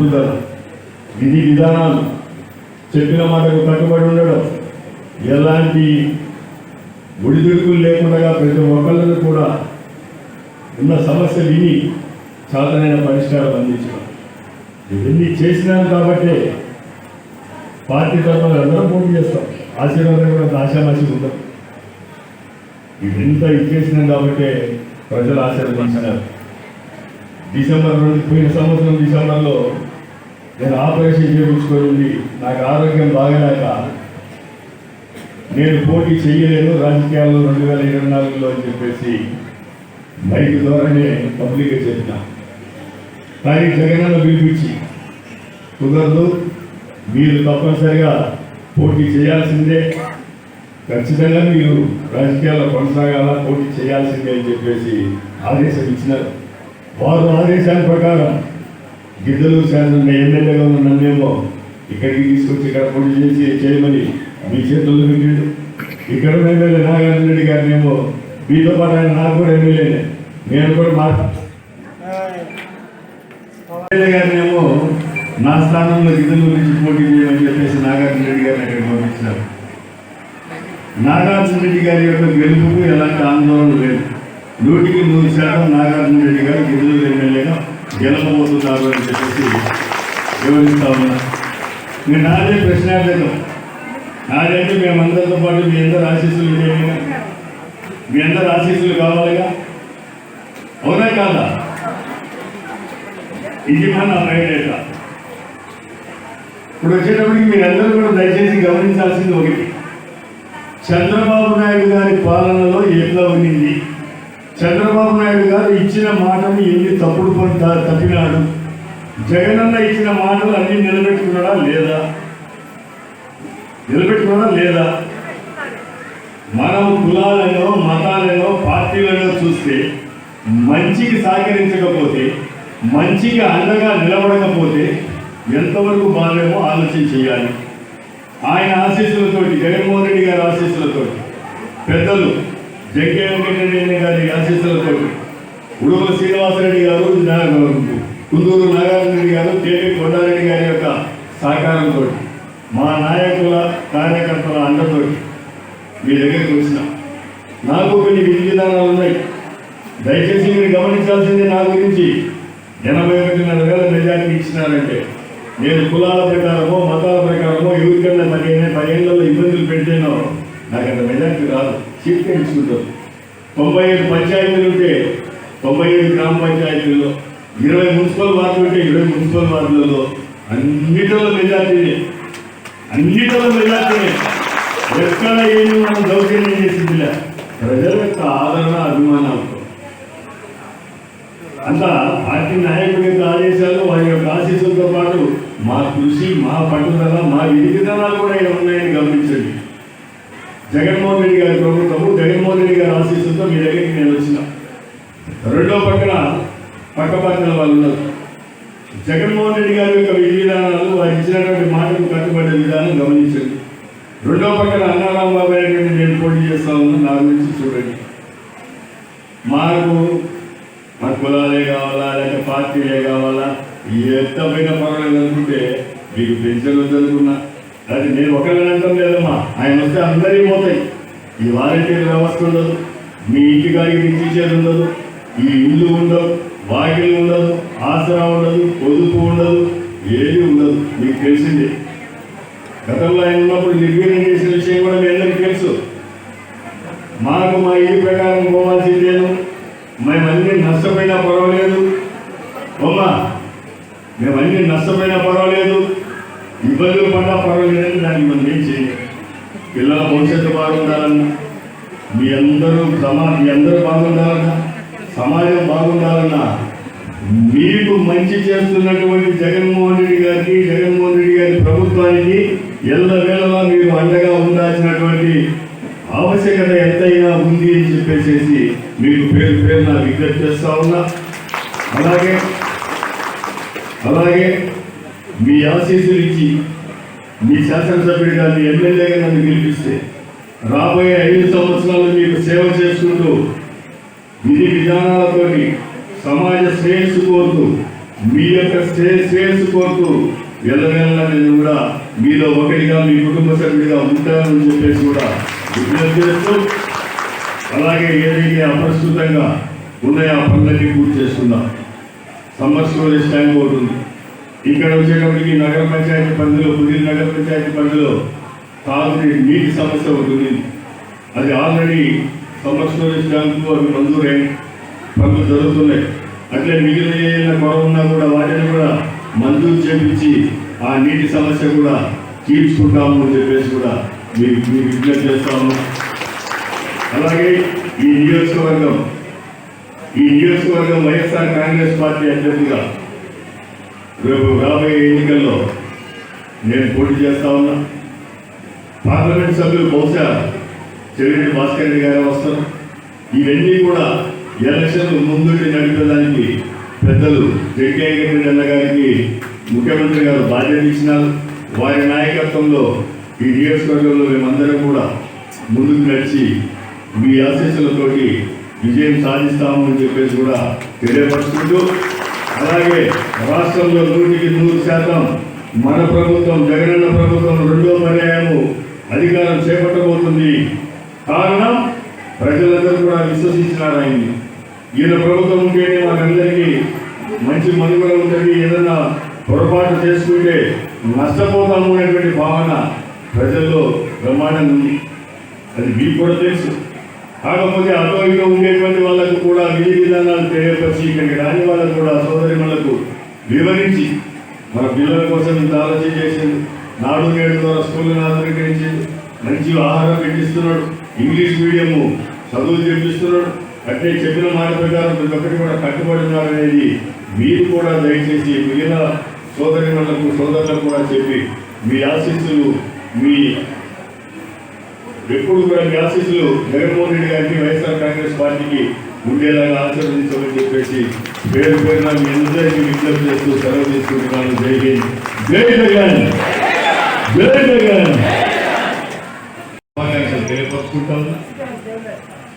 పట్టుదల విధి విధానాలు చెప్పిన మాటకు కట్టుబడి ఉండడం ఎలాంటి ఒడిదుడుకులు లేకుండా ప్రతి ఒక్కళ్ళను కూడా ఉన్న సమస్య విని సాధనైన పరిష్కారం అందించడం. ఇవన్నీ చేసినాను కాబట్టే పార్టీ తరఫున అందరం పోటీ చేస్తాం. ఆశీర్వాదం కూడా అంత ఆశామాషి ఉండదు. ఇదంతా ఇచ్చేసినాం కాబట్టి ప్రజలు ఆశీర్వదించినారు. డిసెంబర్ రెండు పోయిన సంవత్సరం డిసెంబర్లో నేను ఆపరేషన్ చేయించుకొని నాకు ఆరోగ్యం బాగలేక నేను పోటీ చేయలేను. రాజకీయాల్లో రెండు వేల ఇరవై నాలుగులో అని చెప్పేసి మైక్ ద్వారానే పబ్లిక్గా చెప్పిన. కానీ జగనన్న పిలిపించి కుదరదు మీరు తప్పనిసరిగా పోటీ చేయాల్సిందే. ఖచ్చితంగా మీరు రాజకీయాల్లో కొనసాగాల పోటీ చేయాల్సిందే అని చెప్పేసి ఆదేశం ఇచ్చినారు. వారు ఆదేశాల ప్రకారం గిద్దలు శాసన ఎమ్మెల్యేగా ఉన్న నన్నేమో ఇక్కడికి తీసుకొచ్చి ఇక్కడ పోటీ చేసి చేయమని మీ చేతుల్లో పెట్టాడు. ఇక్కడ ఉన్న ఎమ్మెల్యే నాగార్జున రెడ్డి గారినేమో మీతో పాటు ఆయన నాకు కూడా ఎమ్మెల్యేనే నేను కూడా మా ఎమ్మెల్యే నా స్థానంలో గిద్దలు గురించి పోటీ చేయమని చెప్పేసి నాగార్జున రెడ్డి గారిని అక్కడ పంపించినారు నాగార్జున రెడ్డి గారి యొక్క గెలుపుకు ఎలాంటి ఆందోళన లేదు. నూటికి నూరు శాతం నాగార్జున రెడ్డి గారు గిద్దలు ఎమ్మెల్యే గెలవబోతున్నారు అని చెప్పేసి వివరిస్తా ఉన్నా. మీరు నాదే ప్రశ్నార్థకం నాదైతే మేమందరితో పాటు మీ అందరు ఆశీస్సులు ఇదేమిగా మీ అందరు ఆశీస్సులు కావాలిగా? అవునా కాదా? ఇది మన బయట ఇప్పుడు వచ్చేటప్పటికి మీరందరూ కూడా దయచేసి గమనించాల్సింది ఒకటి. చంద్రబాబు నాయుడు గారి పాలనలో ఎట్లా ఉన్నింది? చంద్రబాబు నాయుడు గారు ఇచ్చిన మాటని ఎన్ని తప్పుడు తప్పినాడు? జగనన్న ఇచ్చిన మాటలు అన్ని నిలబెట్టుకున్నాడా లేదా? నిలబెట్టుకున్నాడా లేదా? మనం కులాలలో మతాలలో పార్టీలలో చూస్తే మంచికి సహకరించకపోతే మంచికి అండగా నిలబడకపోతే ఎంతవరకు బాధేమో ఆలోచన చేయాలి. ఆయన ఆశీస్సులతోటి జగన్మోహన్ రెడ్డి గారి ఆశీస్సులతోటి పెద్దలు జగ్గే వెంకటరెడ్డి గారి ఆశీస్సులతోటి ఉడుగుల శ్రీనివాసరెడ్డి గారు నా- కుందూరు నాగార్జున రెడ్డి గారు కేటీ కొండారెడ్డి గారి యొక్క సహకారంతో మా నాయకుల కార్యకర్తల అండతోటి మీ దగ్గరికి వచ్చిన. నాకు కొన్ని విధి విధానాలు ఉన్నాయి. దయచేసి మీరు గమనించాల్సింది నా గురించి. ఎనభై ఒకటిన్నర వేల మెజార్టీ ఇచ్చినారంటే నేను కులాల ప్రకారమో మతాల ప్రకారమో ఎవరికన్నా పదిహేను పదిహేనులలో ఇబ్బందులు పెట్టేనో నాకు అంత మెజార్టీ రాదు సీట్గా తొంభై ఐదు పంచాయతీలు ఉంటే తొంభై ఐదు గ్రామ పంచాయతీల్లో ఇరవై మున్సిపల్ వార్డులు ఉంటే ఇరవై మున్సిపల్ వార్డులలో అన్నిటిలో మెజార్టీనే. అన్నిటిలో మెజార్టీనే. ఎక్కడ ఏమి మనం దౌర్జన్యం చేసింది ప్రజల యొక్క ఆదరణ అభిమానాలతో అంత పార్టీ నాయకుడి యొక్క ఆదేశాలు వారి యొక్క ఆశీస్సులతో పాటు మా కృషి మా పట్టుదల మా విధి కూడా ఇక్కడ ఉన్నాయని గమనించండి. జగన్మోహన్ రెడ్డి గారి ప్రభుత్వము జగన్మోహన్ రెడ్డి గారి ఆశీస్సులతో మీ దగ్గరికి నేను వచ్చిన రెండో పక్కన పక్క వాళ్ళు ఉన్నారు. జగన్మోహన్ రెడ్డి గారి యొక్క విధి విధానాలు వారు ఇచ్చినటువంటి మాటకు కట్టుబడే విధానం గమనించండి. రెండో పక్కన అన్నారాం బాబు గారిని నేను పోటీ చేస్తా ఉన్నా నా గురించి చూడండి. మాకు మన కులాలే కావాలా లేక పార్టీలే కావాలా? ఎంత పైన పర్వాలేదు అనుకుంటే మీకు పెన్షన్ వద్దనుకున్నా. అది నేను ఒకరిని అంటాం లేదమ్మా ఆయన వస్తే అందరికీ పోతాయి. ఈ వాలంటీర్ వ్యవస్థ ఉండదు మీ ఇంటి కాడికి టీచర్ ఉండదు. ఈ ఇల్లు ఉండవు వాకిలు ఉండదు ఆసరా ఉండదు పొదుపు ఉండదు ఏది ఉండదు. మీకు తెలిసింది. గతంలో ఆయన ఉన్నప్పుడు నిర్వీర్యం చేసిన విషయం కూడా మీ అందరికీ తెలుసు. మాకు మా ఇంటి ప్రకారం పోవాల్సిందేను మేమన్నీ నష్టపోయినా పర్వాలేదు. బొమ్మ మేమన్నీ నష్టపోయినా పర్వాలేదు. ఇబ్బందులు పడ్డా పర్వాలేదని దానికి మనం ఏం చేయాలి పిల్లల భవిష్యత్తు బాగుండాలన్నా మీ అందరూ సమా మీ అందరూ బాగుండాలన్నా సమాజం బాగుండాలన్నా మీకు మంచి చేస్తున్నటువంటి జగన్మోహన్ రెడ్డి గారికి జగన్మోహన్ రెడ్డి గారి ప్రభుత్వానికి ఎల్లవేళలా మీరు అండగా ఉండాల్సినటువంటి ఆవశ్యకత ఎంతైనా ఉంది అని చెప్పేసి మీకు పేరు పేరు నా విజ్ఞప్తి చేస్తా ఉన్నా. అలాగే అలాగే మీ ఆశీస్సులు ఇచ్చి మీ శాసనసభ్యుడిగా మీ ఎమ్మెల్యేగా నన్ను గెలిపిస్తే రాబోయే ఐదు సంవత్సరాలు మీకు సేవ చేసుకుంటూ విధి విధానాలతోటి సమాజ శ్రేయస్సు కోరుతూ మీ యొక్క శ్రేయస్సు కోరుతూ వెళ్ళగలన నేను కూడా మీలో ఒకరిగా మీ కుటుంబ సభ్యుడిగా ఉంటానని చెప్పేసి కూడా విజ్ఞప్తి చేస్తూ అలాగే ఏదైతే అప్రస్తుతంగా ఉన్నాయో ఆ పనులన్నీ పూర్తి చేసుకుందాం. సమ్మర్ స్టోరేజ్ ట్యాంక్ ఒకటి ఉంది ఇక్కడ వచ్చేటప్పటికి నగర పంచాయతీ పరిధిలో పుదిరి నగర పంచాయతీ పరిధిలో తాగునీటి నీటి సమస్య ఒకటి ఉంది. అది ఆల్రెడీ సమ్మర్ స్టోరేజ్ అవి మంజూరై పనులు జరుగుతున్నాయి. అట్లే మిగిలిన ఏదైనా కొరవ ఉన్నా కూడా వాటిని కూడా మంజూరు చేపించి ఆ నీటి సమస్య కూడా తీర్చుకుంటాము అని చెప్పేసి కూడా మీకు మీకు విజ్ఞప్తి చేస్తాము అలాగే ఈ నియోజకవర్గం ఈ నియోజకవర్గం వైఎస్ఆర్ కాంగ్రెస్ పార్టీ అభ్యర్థిగా రేపు రాబోయే ఎన్నికల్లో నేను పోటీ చేస్తా ఉన్నా. పార్లమెంట్ సభ్యులు బహుశా చెవిరెడ్డి భాస్కర్ రెడ్డి గారు వస్తారు ఇవన్నీ కూడా ఎలక్షన్లు ముందుండి నడిపేదానికి పెద్దలు జగ్గారెడ్డి అన్న గారికి ముఖ్యమంత్రి గారు బాధ్యత ఇచ్చినారు. వారి నాయకత్వంలో ఈ నియోజకవర్గంలో మేమందరం కూడా ముందుకు నడిచి మీ ఆశీస్సులతోటి విజయం సాధిస్తామని చెప్పేసి కూడా తెలియపరుచుకుంటూ అలాగే రాష్ట్రంలో నూటికి నూరు శాతం మన ప్రభుత్వం జగనన్న ప్రభుత్వం రెండో పర్యాయము అధికారం చేపట్టబోతుంది. కారణం ప్రజలందరూ కూడా విశ్వసించినారు ఆయన్ని ఈయన ప్రభుత్వం ఉంటేనే మనందరికీ మంచి మనుగడ ఉంటుంది. ఏదైనా పొరపాటు చేసుకుంటే నష్టపోతాము అనేటువంటి భావన ప్రజల్లో బ్రహ్మాండంగా ఉంది. అది మీకు కూడా తెలుసు. కాకపోతే అటో ఇటో ఉండేటువంటి వాళ్ళకు కూడా విధి విధానాలు తెలియపరిచి ఇక్కడికి రాని వాళ్ళకు కూడా సోదరి వివరించి మన పిల్లల కోసం ఇంత ఆలోచన చేసింది. నాడు నేడు ద్వారా స్కూళ్ళను ఆధునీకరించింది. మంచి ఆహారం పెట్టిస్తున్నాడు. ఇంగ్లీష్ మీడియము చదువు చెప్పిస్తున్నాడు. అంటే చెప్పిన మాట ప్రకారం ప్రతి ఒక్కటి కూడా కట్టుబడి ఉన్నారనేది మీరు కూడా దయచేసి మిగిలిన సోదరి వాళ్ళకు సోదరులకు కూడా చెప్పి మీ ఆశీస్సులు మీ ఎప్పుడు కూడా మీ ఆశీస్సులు జగన్మోహన్ రెడ్డి గారికి వైఎస్ఆర్ కాంగ్రెస్ పార్టీకి ఉండేలాగా ఆశీర్వదించమని చెప్పేసి పేరు పేరున మీ అందరికీ విజ్ఞప్తి చేస్తూ సెలవు తీసుకుంటున్నాను. జై హింద్. జై జగన్. జై జగన్. శుభాకాంక్షలు తెలియపరుచుకుంటాను.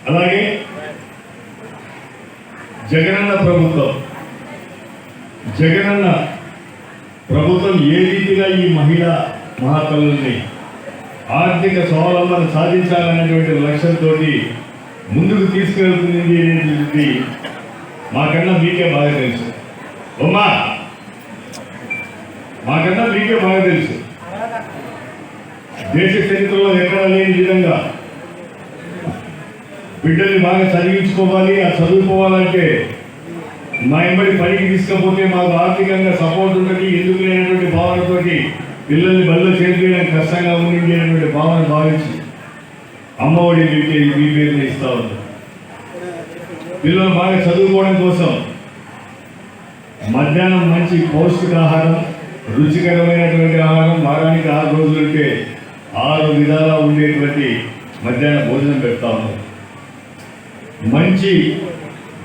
అలాగే జగనన్న ప్రభుత్వం. జగనన్న ప్రభుత్వం ఏ రీతిగా ఈ మహిళా మహాకళుల్ని ఆర్థిక స్వావలంబన సాధించాలనేటువంటి లక్ష్యంతో ముందుకు తీసుకెళ్తుంది అనేటువంటిది మాకన్నా మీకే బాగా తెలుసు. అమ్మా! మాకన్నా మీకే బాగా తెలుసు. దేశ చరిత్రలో ఎక్కడ లేని విధంగా బిడ్డల్ని బాగా చదివించుకోవాలి ఆ చదువుకోవాలంటే మా ఎంబడి పనికి తీసుకపోతే మాకు ఆర్థికంగా సపోర్ట్ ఉంటుంది ఎందుకు లేనటువంటి భావనతోటి పిల్లల్ని బల్లో చేర్పించడం కష్టంగా ఉండింది అనేటువంటి భావన భావించి అమ్మఒడి మీకు మీ పేరుని ఇస్తా ఉంది. పిల్లలు బాగా చదువుకోవడం కోసం మధ్యాహ్నం మంచి పౌష్టికాహారం రుచికరమైనటువంటి ఆహారం వారానికి ఆరు రోజులుంటే ఆరు విధాలా ఉండేటువంటి మధ్యాహ్న భోజనం పెడతా ఉన్నారు మంచి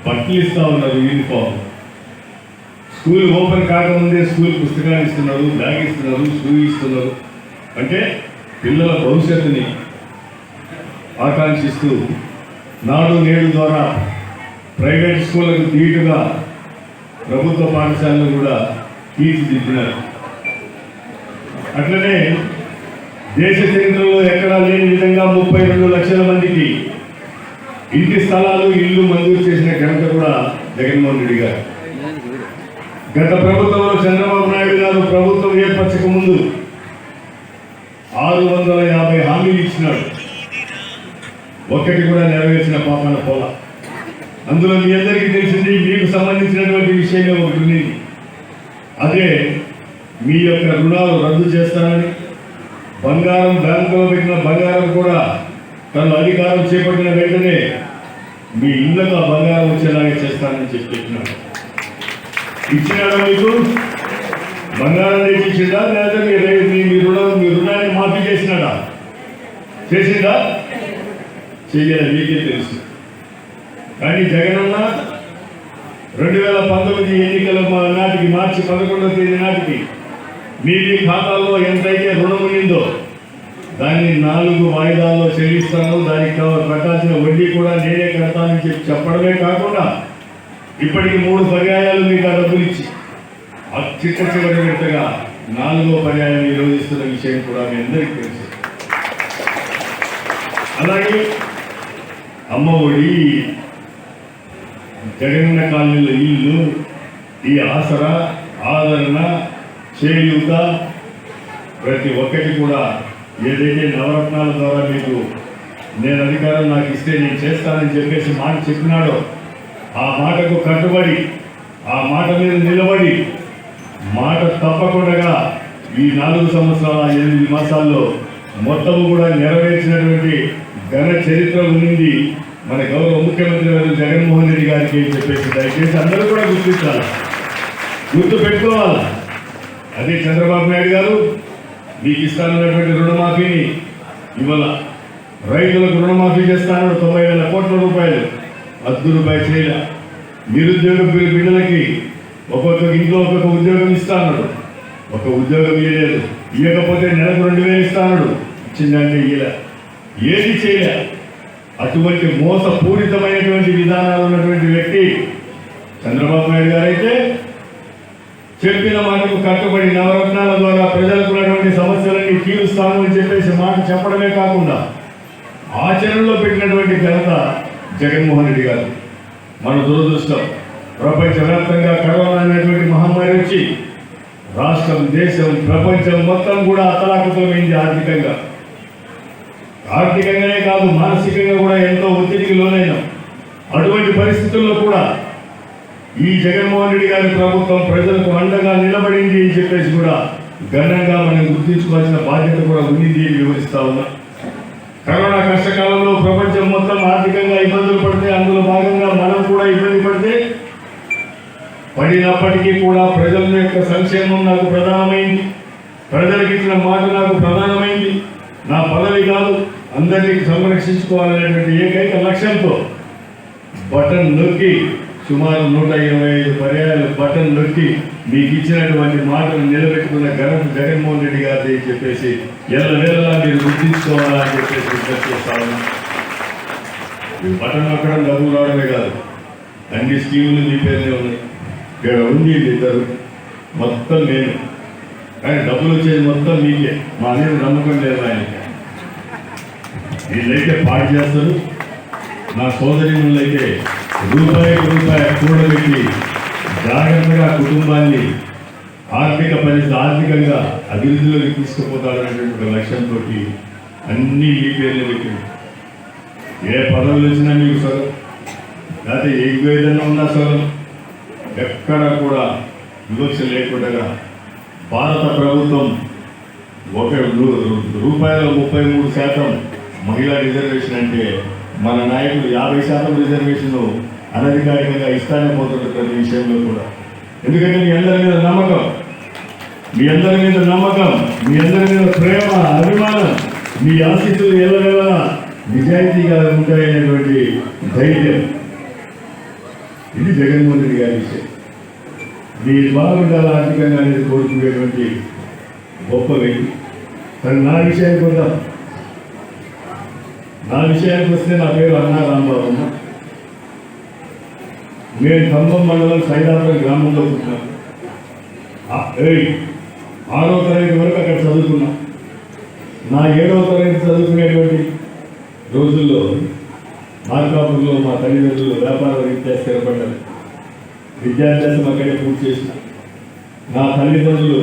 బట్టలు ఇస్తా ఉన్నారు యూనిఫామ్ స్కూల్ ఓపెన్ కాకముందే స్కూల్ పుస్తకాలు ఇస్తున్నారు బ్యాగ్ ఇస్తున్నారు షూ ఇస్తున్నారు. అంటే పిల్లల భవిష్యత్తుని ఆకాంక్షిస్తూ నాడు నేడు ద్వారా ప్రైవేట్ స్కూళ్ళకు ధీటుగా ప్రభుత్వ పాఠశాలను కూడా తీర్చిదిద్దినారు. అట్లనే దేశ చరిత్రలో ఎక్కడా లేని విధంగా ముప్పై రెండు లక్షల మందికి ఇంటి స్థలాలు ఇల్లు మంజూరు చేసిన ఘనత కూడా జగన్మోహన్ రెడ్డి గారు. గత ప్రభుత్వంలో చంద్రబాబు నాయుడు గారు ప్రభుత్వం ఏర్పరచక ముందు ఆరు వందల యాభై హామీలు ఇచ్చినాడు. ఒక్కటి కూడా నెరవేర్చిన పాపన పోల. అందులో మీ అందరికీ తెలిసింది మీకు సంబంధించినటువంటి విషయమే ఒకటి ఉంది అదే మీ యొక్క రుణాలు రద్దు చేస్తానని బంగారం బ్యాంకులో పెట్టిన బంగారం కూడా తను అధికారం చేపట్టిన వెంటనే మీ ఇళ్ళకు ఆ బంగారం వచ్చేలాగా చేస్తానని చెప్పి చెప్పినాడు. ఇచ్చినాడా మీకు? బంగారం తెచ్చి ఇచ్చిందా లేదా మీ మీ రుణం మీ రుణాన్ని మాఫీ చేసినాడా? చేసిందా? చేయాలి మీకే తెలుసు. కానీ జగనన్న రెండు వేల పంతొమ్మిది ఎన్నికల మా- నాటికి మార్చి పదకొండవ తేదీ నాటికి మీ మీ ఖాతాల్లో ఎంతైతే రుణం ఉండిందో దాన్ని నాలుగు వాయిదాల్లో చెల్లిస్తాను. దానికి కావ- కట్టాల్సిన వడ్డీ కూడా నేనే కడతానని చెప్పి చెప్పడమే కాకుండా ఇప్పటికి మూడు పర్యాయాలు మీకు ఆ డబ్బులు ఇచ్చి ఆ చిట్ట చివరి విడతగా నాలుగో పర్యాయం నిరోధిస్తున్న విషయం కూడా మీ అందరికీ తెలుసు. అలాగే అమ్మ ఒడి జగనన్న కాలనీలో ఇల్లు ఈ ఆసరా ఆదరణ చేయూత ప్రతి ఒక్కటి కూడా ఏదైతే నవరత్నాల ద్వారా మీకు నేను అధికారం నాకు ఇస్తే నేను చేస్తానని చెప్పేసి మాట చెప్పినాడో ఆ మాటకు కట్టుబడి ఆ మాట మీద నిలబడి మాట తప్పకుండా ఈ నాలుగు సంవత్సరాల ఎనిమిది మాసాల్లో మొత్తము కూడా నెరవేర్చినటువంటి ఘన చరిత్ర ఉంది మన గౌరవ ముఖ్యమంత్రి గారు జగన్మోహన్ రెడ్డి గారికి అని చెప్పేసి దయచేసి అందరూ కూడా గుర్తించాలి. గుర్తు పెట్టుకోవాలి. అదే చంద్రబాబు నాయుడు గారు మీకు ఇస్తానన్నటువంటి రుణమాఫీని ఇవాళ రైతులకు రుణమాఫీ చేస్తాను తొంభై వేల కోట్ల రూపాయలు అద్దు రూపాయలు చేయలే. నిరుద్యోగ బిడ్డలకి ఒక్కొక్క ఇంట్లో ఒక్కొక్క ఉద్యోగం ఇస్తాడు ఒక ఉద్యోగం ఇవ్వలేదు ఇవ్వకపోతే నెలకు రెండు వేలు ఇస్తాడు ఇచ్చిందంటే ఇయ్యలే. ఏది చేయలే. అటువంటి మోసపూరితమైనటువంటి విధానాలు ఉన్నటువంటి వ్యక్తి చంద్రబాబు నాయుడు గారు అయితే చెప్పిన మాటకు కట్టుబడి నవరత్నాల ద్వారా ప్రజలకు ఉన్నటువంటి సమస్యలన్నీ తీరుస్తాను అని చెప్పేసి మాట చెప్పడమే కాకుండా ఆచరణలో పెట్టినటువంటి ఘనత జగన్మోహన్ రెడ్డి గారు. మన దురదృష్టం ప్రపంచవ్యాప్తంగా కరోనా అనేటువంటి మహమ్మారి వచ్చి రాష్ట్రం దేశం ప్రపంచం మొత్తం కూడా అతలాకుతమైంది ఆర్థికంగా. ఆర్థికంగానే కాదు మానసికంగా కూడా ఎంతో ఒత్తిడికి లోనైనాం అటువంటి పరిస్థితుల్లో కూడా ఈ జగన్మోహన్ రెడ్డి గారి ప్రభుత్వం ప్రజలకు అండగా నిలబడింది అని చెప్పేసి కూడా ఘనంగా మనం గుర్తించుకోవాల్సిన బాధ్యత కూడా ఉంది వివరిస్తా ఉన్నా. కరోనా కష్టకాలంలో ప్రపంచం మొత్తం ఆర్థికంగా ఇబ్బందులు పడితే అందులో భాగంగా మనం కూడా ఇబ్బంది పడితే పడినప్పటికీ కూడా ప్రజల యొక్క సంక్షేమం నాకు ప్రధానమైంది. ప్రజలకు ఇచ్చిన మాట నాకు ప్రధానమైంది. నా పదవి కాదు అందరినీ సంరక్షించుకోవాలనేటువంటి ఏకైక లక్ష్యంతో బటన్ నొక్కి సుమారు నూట ఇరవై ఐదు పర్యాయాలు బటన్ నొక్కి మీకు ఇచ్చినటువంటి మాటలు నిలబెట్టుకున్న ఘనత జగన్మోహన్ రెడ్డి గారిది అని చెప్పేసి ఎల్ల వేళలా మీరు గుర్తించుకోవాలా అని చెప్పేసి విజ్ఞప్తి చేస్తాను ఉన్నా. బటన్ నొక్కడం డబ్బులు రావడమే కాదు అన్ని స్కీములు మీ పేరునే ఉన్నాయి. ఇక్కడ ఉంది ఇద్దరు మొత్తం నేను. కానీ డబ్బులు వచ్చేది మొత్తం మీకే. మా మీద నమ్మకం లేదు ఆయనకి. వీళ్ళైతే పాటు చేస్తారు. నా సోదరినులైతే రూపాయి రూపాయి కూడబెట్టి జాగ్రత్తగా కుటుంబాన్ని ఆర్థిక పరిస్థితి ఆర్థికంగా అభివృద్ధిలోకి తీసుకుపోతారనేటువంటి ఒక లక్ష్యంతో అన్ని ఈ పేర్లు పెట్టింది ఏ పదవులు వచ్చినా మీకు సగం. లేకపోతే ఏ ఏదైనా ఉన్నా సగం. ఎక్కడ కూడా వివక్ష లేకుండా భారత ప్రభుత్వం ఒక రూ- రూపాయల ముప్పై మూడు శాతం మహిళా రిజర్వేషన్ అంటే మన నాయకులు యాభై శాతం రిజర్వేషన్లు అనధికారికంగా ఇస్తానే పోతున్నారు ప్రతి విషయంలో కూడా. ఎందుకంటే మీ అందరి మీద నమ్మకం. మీ అందరి మీద నమ్మకం మీ అందరి మీద ప్రేమ అభిమానం మీ ఆశీస్సులు ఎల్లవేళ నిజాయితీగా ఉంటాయనేటువంటి ధైర్యం. ఇది జగన్మోహన్ రెడ్డి గారి విషయం. మీ బాగుండాల ఆర్థికంగా అనేది కోరుకునేటువంటి గొప్ప వ్యక్తి. కానీ నా విషయానికి వద్దాం నా విషయానికి వస్తే నా పేరు అన్నా రాంబాబు అమ్మ నేను ఖమ్మం మండలం సైదాపురం గ్రామంలో పుట్టినాను ఏయ్, ఆరో తరగతి వరకు అక్కడ చదువుకున్నా. నా ఏడవ తరగతి చదువుకునేటువంటి రోజుల్లో మార్కాపురంలో మా తల్లిదండ్రులు వ్యాపార రీత్యా స్థిరపడ్డారు. విద్యాభ్యాసం అక్కడే పూర్తి చేసిన. నా తల్లిదండ్రులు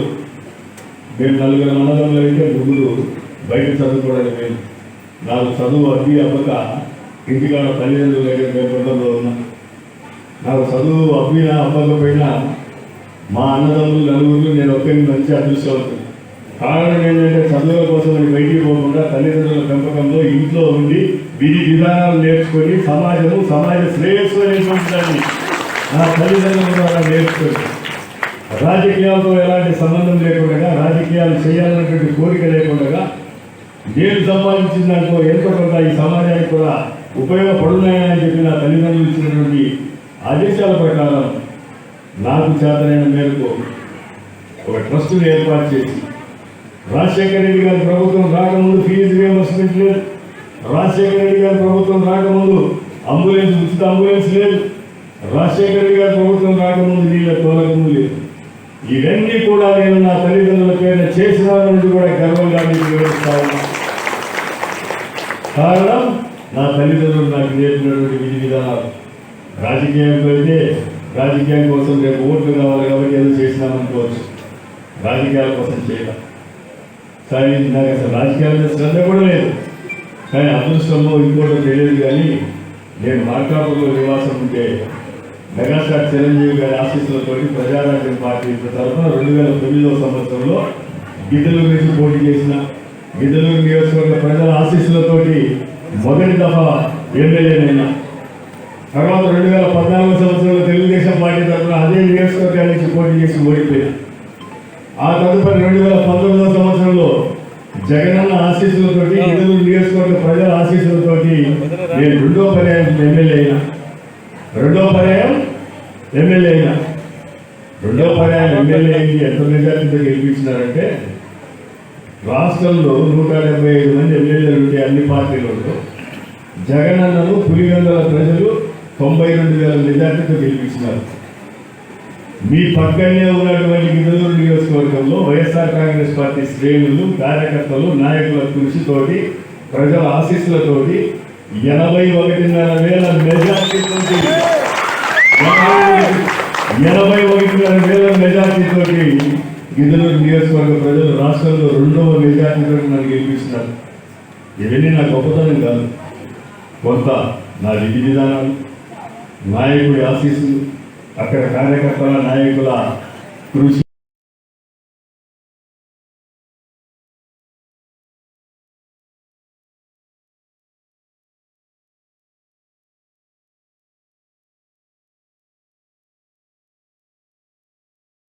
మేము నలుగురు అన్నదమ్ములు అయితే ముగ్గురు బయట చదువుకోవడానికి మేము నాకు చదువు అది అవ్వక ఇంటికాడ తల్లిదండ్రులు దగ్గర పెంపకంలో ఉన్నా. నాకు చదువు అబ్బినా అవ్వకపోయినా మా అన్నదమ్ములు నలుగురు నేను ఒక్కరిని మంచి అదృష్టవంతుడు. కారణం ఏంటంటే చదువుల కోసం నేను బయటికి పోకుండా తల్లిదండ్రుల పెంపకంలో ఇంట్లో ఉండి విధి విధానాలు నేర్చుకొని సమాజము సమాజ శ్రేయస్సు అనేటువంటి నా తల్లిదండ్రుల ద్వారా నేర్చుకొని రాజకీయాలతో ఎలాంటి సంబంధం లేకుండా రాజకీయాలు చేయాలన్నటువంటి కోరిక లేకుండా నేను సంపాదించిన దాంట్లో ఎంతో కొంత ఈ సమాజానికి కూడా ఉపయోగపడున్నాయని చెప్పి నా తల్లిదండ్రులు ఇచ్చినటువంటి ఆదేశాల ప్రకారం నాకు చేతనైన మేరకు ఒక ట్రస్టును ఏర్పాటు చేసి రాజశేఖర రెడ్డి గారి ప్రభుత్వం రాకముందు ఫీజు రియంబర్స్మెంట్ లేదు. రాజశేఖర రెడ్డి గారి ప్రభుత్వం రాకముందు అంబులెన్స్ ఉచిత అంబులెన్స్ లేదు. రాజశేఖర రెడ్డి గారి ప్రభుత్వం రాకముందు నీళ్ళ తోలకము లేదు. ఇవన్నీ కూడా నేను నా తల్లిదండ్రుల పేరున చేసిన నుండి కూడా గర్వంగా మీకు వివరిస్తా కారణం నా తల్లిదండ్రులు నాకు నేర్పినటువంటి విధి విధానాలు. రాజకీయంలో అయితే రాజకీయం కోసం రేపు ఓట్లు కావాలి కాబట్టి ఏదో చేసినామనుకోవచ్చు రాజకీయాల కోసం చేయడం కానీ నాకు అసలు రాజకీయాల మీద శ్రద్ధ కూడా లేదు. కానీ అదృష్టంలో ఇంకోటో తెలియదు కానీ నేను మార్కాపురంలో నివాసం ఉంటే మెగాస్టార్ చిరంజీవి గారి ఆశీస్సులతో ప్రజారాజ్యం పార్టీ తరఫున రెండు వేల తొమ్మిదవ సంవత్సరంలో గిద్దెల నుంచి పోటీ చేసిన గిద్దలూరు నియోజకవర్గ ప్రజల ఆశీస్సులతోటి మొదటి దఫా ఎమ్మెల్యేనైనా తర్వాత రెండు వేల పద్నాలుగు సంవత్సరంలో తెలుగుదేశం పార్టీ తరఫున అదే నియోజకవర్గాల నుంచి పోటీ చేసి ఓడిపోయాను ఆ తదుపరి రెండు వేల పంతొమ్మిదవ సంవత్సరంలో జగనన్న ఆశీస్సులతోటి ఎదురు నియోజకవర్గ ప్రజల ఆశీస్సులతోటి నేను రెండో పర్యాయం ఎమ్మెల్యే అయినా. రెండో పర్యాయం ఎమ్మెల్యే అయినా. రెండో పర్యాయం ఎమ్మెల్యే అయింది. ఎంత మెజార్టీతో గెలిపించినారంటే రాష్ట్రంలో నూట డెబ్బై ఐదు మంది ఎమ్మెల్యేలు ఉంటే అన్ని పార్టీలలో జగనన్నను పులిగందల ప్రజలు తొంభై రెండు వేల మెజార్టీతో గెలిపించినారు. మీ పక్కనే ఉన్నటువంటి గిద్దలూరు నియోజకవర్గంలో వైఎస్ఆర్ కాంగ్రెస్ పార్టీ శ్రేణులు కార్యకర్తలు నాయకుల కృషితోటి ప్రజల ఆశీస్సులతోటి ఎనభై ఒకటిన్నర వేల మెజార్టీతోటి ఎనభై ఒకటిన్నర వేల మెజార్టీతోటి గిద్దలూరు నియోజకవర్గ ప్రజలు రాష్ట్రంలో రెండవ మెజార్టీతో నన్ను గెలిపిస్తున్నారు. ఇవన్నీ నా గొప్పతనం కాదు. కొంత నా విధి విధానాలు నాయకుడి ఆశీస్సులు అక్కడ కార్యకర్తల నాయకుల కృషి